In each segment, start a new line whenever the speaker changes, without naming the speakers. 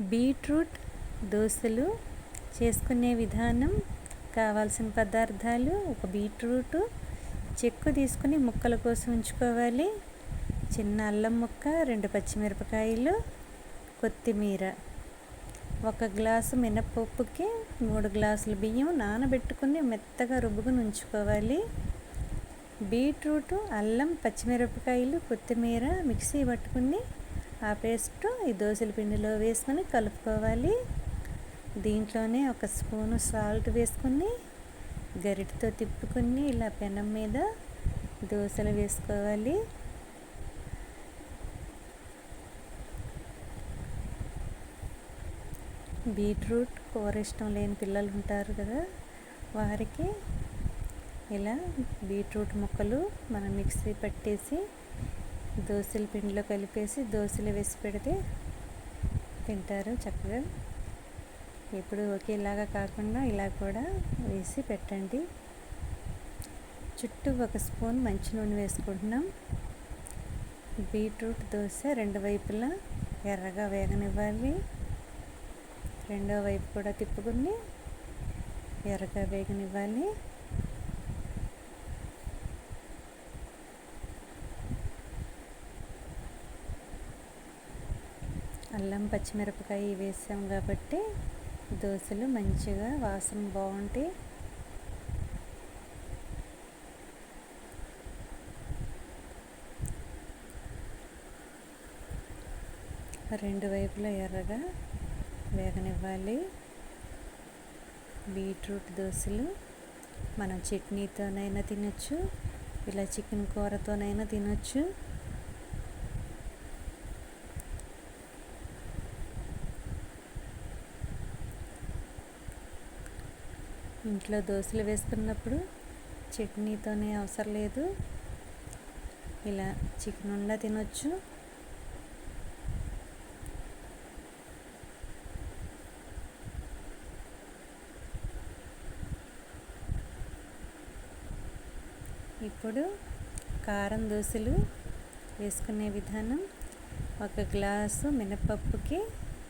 Beetroot దోశలు చేసుకునే విధానం కావాల్సిన పదార్థాలు ఒక బీట్రూట్ చెక్కు తీసుకుని ముక్కల కోసం ఉంచుకోవాలి. చిన్న అల్లం ముక్క రెండు పచ్చిమిరపకాయలు కొత్తిమీర. ఒక గ్లాసు మినపప్పుకి మూడు గ్లాసులు బియ్యం నానబెట్టుకుని మెత్తగా రుబ్బుకుని ఉంచుకోవాలి. బీట్రూట్ అల్లం పచ్చిమిరపకాయలు కొత్తిమీర మిక్సీ పట్టుకుని ఆ పేస్ట్ ఈ దోశల పిండిలో వేసుకొని కలుపుకోవాలి. దీంట్లోనే ఒక స్పూను సాల్ట్ వేసుకుని గరిటతో తిప్పుకొని ఇలా పెనం మీద దోశలు వేసుకోవాలి. బీట్రూట్ కూర ఇష్టం లేని పిల్లలు ఉంటారు కదా వారికి ఇలా బీట్రూట్ ముక్కలు మనం మిక్సీ పట్టేసి దోశల పిండిలో కలిపేసి దోశలు వేసి పెడితే తింటారు చక్కగా. ఇప్పుడు ఒకేలాగా కాకుండా ఇలా కూడా వేసి పెట్టండి. చుట్టూ ఒక స్పూన్ మంచి నూనె వేసుకుంటున్నాం. బీట్రూట్ దోశ రెండు వైపులా ఎర్రగా వేగనివ్వాలి. రెండో వైపు కూడా తిప్పుకుని ఎర్రగా వేగనివ్వాలి. అల్లం పచ్చిమిరపకాయ వేసాం కాబట్టి దోశలు మంచిగా వాసన బాగుంటాయి రెండు వైపులా ఎర్రగా వేగనివ్వాలి. బీట్రూట్ దోశలు మనం చట్నీతోనైనా తినచ్చు ఇలా చికెన్ కూరతోనైనా తినచ్చు. ఇంట్లో దోశలు వేసుకున్నప్పుడు చట్నీతోనే అవసరం లేదు. ఇలా చికెన్ ఉండా తినొచ్చు. ఇప్పుడు కారం దోశలు వేసుకునే విధానం. ఒక గ్లాసు మినపప్పుకి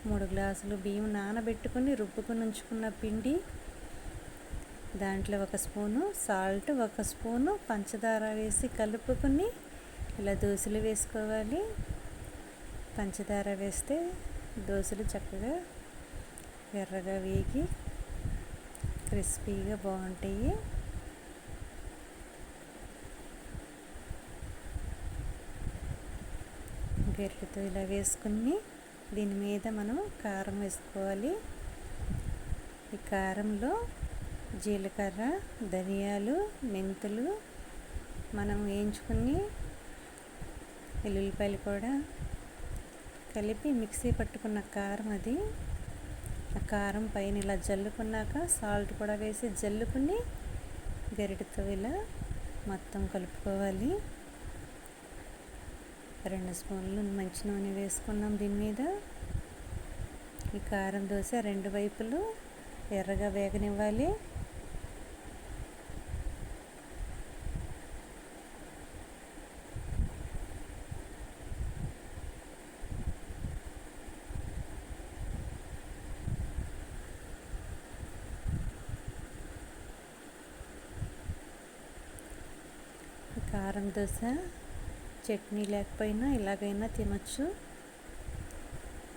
మూడు గ్లాసులు బియ్యం నానబెట్టుకుని రుబ్బుకుని ఉంచుకున్న పిండి దాంట్లో ఒక స్పూను సాల్ట్ ఒక స్పూను పంచదార వేసి కలుపుకొని ఇలా దోశలు వేసుకోవాలి. పంచదార వేస్తే దోశలు చక్కగా ఎర్రగా వేగి క్రిస్పీగా బాగుంటాయి. గరిటెతో ఇలా వేసుకుని దీని మీద మనం కారం వేసుకోవాలి. ఈ కారంలో జీలకర్ర ధనియాలు మెంతులు మనం వేయించుకుని వెల్లుల్లిపాయలు కూడా కలిపి మిక్సీ పట్టుకున్న కారం అది. ఆ కారం పైన ఇలా జల్లుకున్నాక సాల్ట్ కూడా వేసి జల్లుకుని గరిటతో ఇలా మొత్తం కలుపుకోవాలి. రెండు స్పూన్లు మంచి నూనె వేసుకున్నాం దీని మీద. ఈ కారం దోశ రెండు వైపులు ఎర్రగా వేగనివ్వాలి. కారం దోశ చట్నీ లేకపోయినా ఇలాగైనా తినచ్చు.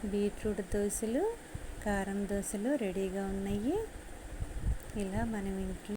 బీట్రూట్ దోశలు కారం దోశలు రెడీగా ఉన్నాయి. ఇలా మనం ఇంట్లో